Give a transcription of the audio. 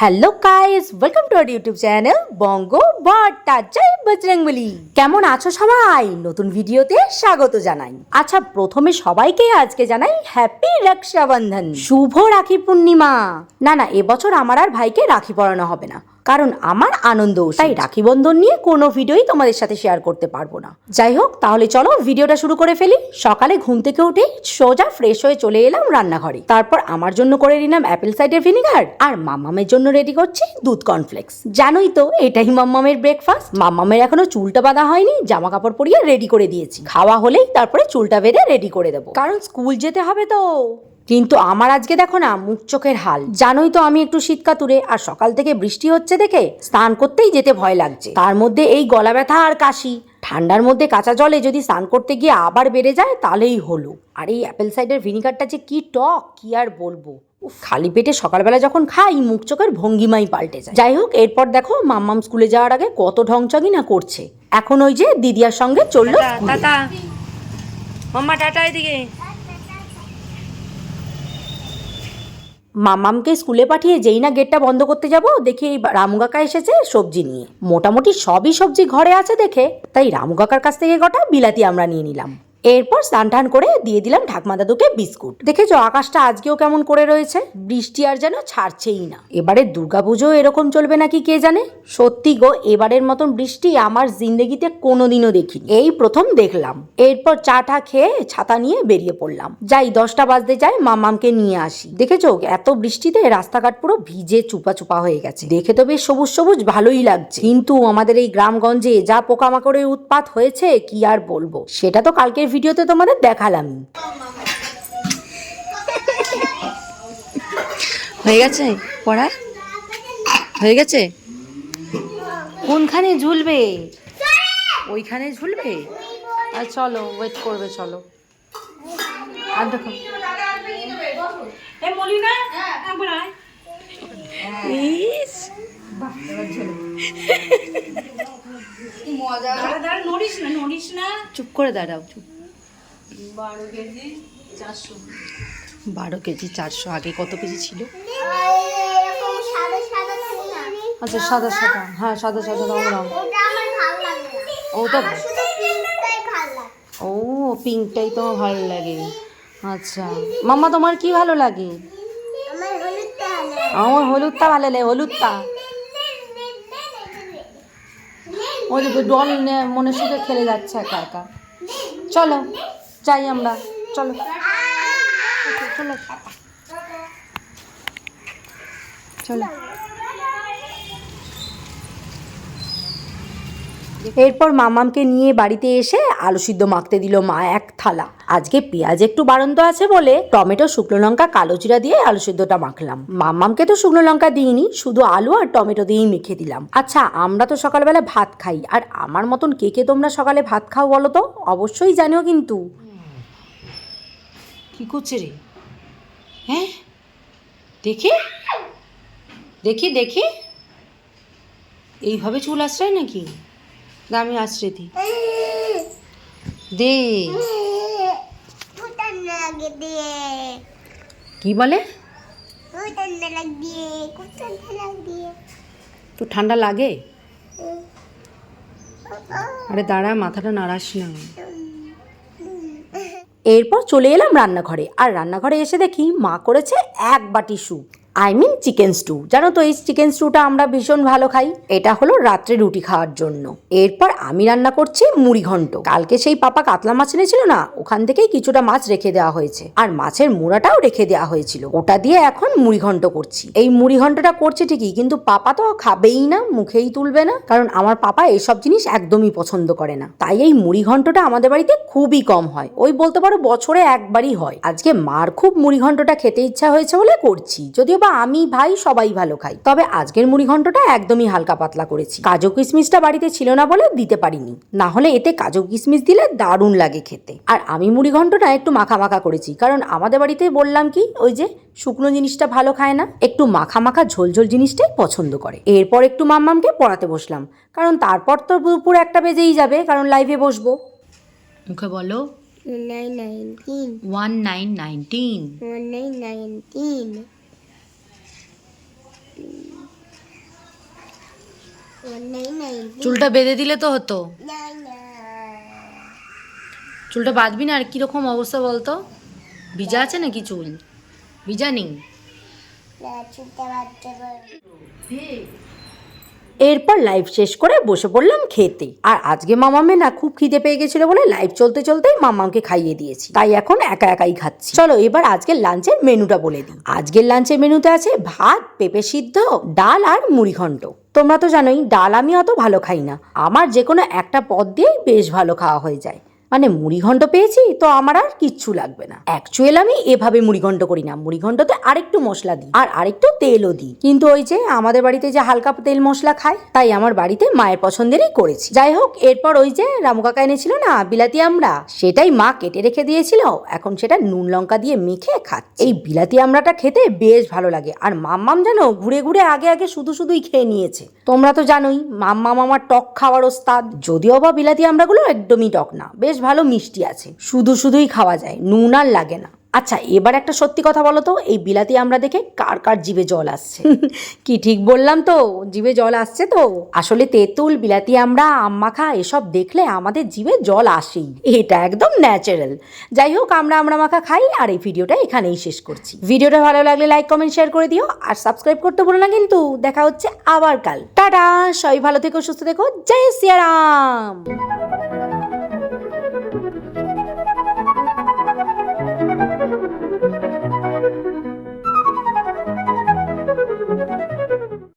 Hello guys welcome to our YouTube channel Banga Barta জয় বজরংবলি কেমন আছো সবাই? নতুন ভিডিওতে স্বাগত জানাই। আচ্ছা প্রথমে সবাইকে আজকে জানাই হ্যাপি রক্ষাবন্ধন শুভ রাখি পূর্ণিমা। না না, এবছর আমার আর ভাইকে রাখি পরানো হবে না। কারণ আমার আনন্দ তাই রাখি বন্ধন নিয়ে কোনো ভিডিওই তোমাদের সাথে শেয়ার করতে পারব না। যাই হোক তাহলে চলো ভিডিওটা শুরু করে ফেলি। সকালে ঘুম থেকে উঠে সোজা ফ্রেশ হয়ে চলে এলাম রান্নাঘরে। তারপর আমার জন্য করে নিলাম অ্যাপেল সাইডের ভিনিগার আর মাম্মামের জন্য রেডি করছি দুধ কর্নফ্লেক্স জানোই তো এটাই মাম্মামের ব্রেকফাস্ট মাম্মামের এখনও চুলটা বাঁধা হয়নি জামা কাপড় পরিয়ে রেডি করে দিয়েছি। খাওয়া হলেই তারপরে চুলটা বেঁধে রেডি করে দেবো। কারণ স্কুল যেতে হবে তো। কিন্তু আমার আজকে দেখো না মুখ চোখের হাল। জানোই তো আমি একটু শীতকাতুরে, আর সকাল থেকে বৃষ্টি হচ্ছে দেখে স্নান করতেই যেতে ভয় লাগছে। তার মধ্যে এই গলা ব্যথা আর কাশি। ঠান্ডার মধ্যে কাঁচা জলে যদি স্নান করতে গিয়ে আবার বেড়ে যায়, তাহলেই হলো। আর এই অ্যাপেল সাইডের ভিনিগারটা যে কি টক, কি আর বলব। খালি পেটে সকালবেলা যখন খাই, মুখ চোখের ভঙ্গিমাই পাল্টে যায়। যাই হোক, এরপর দেখো মাম্মাম স্কুলে যাওয়ার আগে কত ঢংচগি না করছে। এখন ওই যে দিদিয়ার সঙ্গে চলল মাম্মা, টাটা এদিকে। মামামকে স্কুলে পাঠিয়ে যেই না গেটটা বন্ধ করতে যাব, দেখি এই রামু কাকা এসেছে সবজি নিয়ে। মোটামুটি সবই সবজি ঘরে আছে দেখে, তাই রামুকাকার কাছ থেকে কটা বিলাতি আমরা নিয়ে নিলাম। এরপর স্নান টান করে দিয়ে দিলাম ঠাকমা দাদুকে বিস্কুট। দেখেছ, আকাশটা আজকেও কেমন করে রয়েছে? বৃষ্টি আর যেন ছাড়ছেই না। এবারে দুর্গাপুজো এরকম চলবে নাকি কে জানে? সত্যি গো, এবারের মতন বৃষ্টি আমার জিন্দগিতে কোনোদিনও দেখিনি। এই প্রথম দেখলাম। এরপর চা টা খেয়ে ছাতা নিয়ে বেরিয়ে পড়লাম। যাই, দশটা বাজতে যাই মামামকে নিয়ে আসি। দেখেছ, এত বৃষ্টিতে রাস্তাঘাট পুরো ভিজে চুপা চুপা হয়ে গেছে। দেখে তো বেশ সবুজ সবুজ ভালোই লাগছে। কিন্তু আমাদের এই গ্রামগঞ্জে যা পোকামাকড়ের উৎপাত হয়েছে, কি আর বলব? সেটা তো কালকের ভিডিওতে তোমাদের দেখালাম। হয়ে গেছে পড়া? হয়ে গেছে? কোনখানে ঝুলবে? ওইখানে ঝুলবে? আর চলো ওয়েট করবে চলো। আর দেখো। ইস চুপ করে দাঁড়াও চুপ। বারো কেজি, চারশো। আগে কত কেজি ছিল এরকম সাদা সাদা ছিল। আচ্ছা সাদা সাদা। হ্যাঁ সাদা সাদা রং রং। ওটা। ও, পিঙ্কটাই তোমার ভালো লাগে। আচ্ছা। মাম্মা, তোমার কি ভালো লাগে? আমার হলুদটা ভালো লাগে। হলুদটা। ওই ডল মনের সাথে খেলে যাচ্ছে একা একা। চলো। যাই আমরা, চলো। চলো। চলো। এরপর মামামকে নিয়ে বাড়িতে এসে আলু সিদ্ধ মাখতে দিল মা এক থালা। আজকে পেঁয়াজ একটু বাড়ন্ত আছে বলে টমেটো, শুকনো লঙ্কা, কালো জিরা দিয়ে আলু সিদ্ধটা মাখলাম। মামামকে তো শুকনো লঙ্কা দিইনি, শুধু আলু আর টমেটো দিয়েই মেখে দিলাম। আচ্ছা আমরা তো সকালবেলা ভাত খাই, আর আমার মতন কে কে তোমরা সকালে ভাত খাও বলো তো? অবশ্যই জানিও কিন্তু। কি করছে রে? হ্যাঁ? দেখি? দেখি দেখি। এইভাবে চুল আশ্রয় নাকি? দা। আমি আশ্রয় দিই দে। ঠান্ডা কি বলে? তো ঠান্ডা লাগে? আরে দাঁড়া মাথাটা নাড়াস না। এরপর চলে এলাম রান্নাঘরে। আর রান্নাঘরে এসে দেখি মা করেছে এক বাটি soup. I mean chicken stew জানো তো এই চিকেন স্টুটা আমরা ভীষণ ভালো খাই। এটা হলো রাত্রে রুটি খাওয়ার জন্য। এরপর আমি রান্না করছি মুড়ি ঘন্ট। কালকে সেই পাপা কাতলা মাছ এনেছিল না, ওখান থেকেই কিছুটা মাছ রেখে দেওয়া হয়েছে। আর মাছের মুড়াটাও রেখে দেওয়া হয়েছিল। ওটা দিয়ে এখন মুড়ি ঘন্ট করছি। এই মুড়ি ঘন্টটা করছে ঠিকই, কিন্তু পাপা তো খাবেই না, মুখেই তুলবে না। কারণ আমার পাপা এসব জিনিস একদমই পছন্দ করে না। তাই এই মুড়ি ঘন্টটা আমাদের বাড়িতে খুবই কম হয়। ওই বলতে পারো বছরে একবারই হয়। আজকে মার খুব মুড়ি ঘন্টটা খেতে ইচ্ছা হয়েছে বলে করছি। যদিও বা আমি ভাই সবাই ভালো খাই। তবে আজকের মুড়ি ঘন্টটা একদমই হালকা পাতলা করেছি। কাজু কিশমিশটা বাড়িতে ছিল না বলে দিতে পারিনি। না হলে এতে কাজু কিশমিশ দিলে দারুণ লাগে খেতে। আর আমি মুড়ি ঘন্টটা একটু মাখা মাখা করেছি কারণ আমাদের বাড়িতে বললাম কি ওই যে শুকনো জিনিসটা ভালো খায় না একটু মাখা মাখা ঝোল ঝোল জিনিসটাই পছন্দ করে। এরপর একটু মাম্মামকে পড়াতে বসলাম কারণ তারপর তো দুপুর একটা বেজেই যাবে কারণ লাইভে বসবো। মুখে বলো। Nine nineteen one nine nineteen one চুলটা বেঁধে দিলে তো হতো। চুলটা বাঁধবি না আর কীরকম অবস্থা বলতো? ভিজা আছে নাকি চুল? ভিজা নেই। চুলটা বাঁধতে এরপর লাইভ শেষ করে বসে পড়লাম খেতে। আর আজকে মামামে না খুব খিদে পেয়ে গেছিল বলে লাইভ চলতে চলতেই মামাকে খাইয়ে দিয়েছি। তাই এখন একা একাই খাচ্ছি। চলো এবার আজকের লাঞ্চের মেনুটা বলে দিই। আজকের লাঞ্চের মেনুতে আছে ভাত, পেঁপে সিদ্ধ, ডাল আর মুড়িঘণ্ট তোমরা তো জানোই, ডাল আমি অত ভালো খাই না। আমার যে কোনো একটা পদ দিয়েই বেশ ভালো খাওয়া হয়ে যায়। মানে মুড়িঘণ্ট পেয়েছি, তো আমার আর কিচ্ছু লাগবে না। অ্যাকচুয়াল আমি এভাবে মুড়িঘণ্ট করি না। মুড়িঘণ্টতে আরেকটু মশলা দিই আর আরেকটু তেলও দিই। কিন্তু ওই যে আমাদের বাড়িতে যে হালকা তেল মশলা খায়, তাই আমার বাড়িতে মায়ের পছন্দেরই করেছি। যাই হোক, এরপর ওই যে রামু কাকা এনেছিল না বিলাতি আমরা সেটাই মা কেটে রেখে দিয়েছিল। এখন সেটা নুন লঙ্কা দিয়ে মেখে খাচ্ছি। এই বিলাতি আমরাটা খেতে বেশ ভালো লাগে। আর মাম্মাম যেন ঘুরে ঘুরে আগে আগে শুধু শুধুই খেয়ে নিয়েছে। তোমরা তো জানোই, মাম্মাম আমার টক খাওয়ার ওস্তাদ। যদিও বা বিলাতি আমড়াগুলো একদমই টক না। বেশ ভালো মিষ্টি আছে। শুধু শুধুই খাওয়া যায়, নুন আর লাগে না। আচ্ছা এবার একটা সত্যি কথা বলো তো, এই বিলাতি আমরা দেখে কার কার জিভে জল আসছে? কি ঠিক বললাম তো, জিভে জল আসছে তো? আসলে তেঁতুল, বিলাতি আমরা, আম মাখা, এসব দেখলে আমাদের জিভে জল আসেই। এটা একদম ন্যাচারাল যাই হোক, আমরা আমরা মাখা খাই, আর এই ভিডিওটা এখানেই শেষ করছি। ভিডিওটা ভালো লাগলে লাইক কমেন্ট শেয়ার করে দিও, আর সাবস্ক্রাইব করতে ভুলো না কিন্তু। দেখা হচ্ছে আবার কাল। টাটা! সবাই ভালো থেকো, সুস্থ থেকো। জয় সিয়ারাম!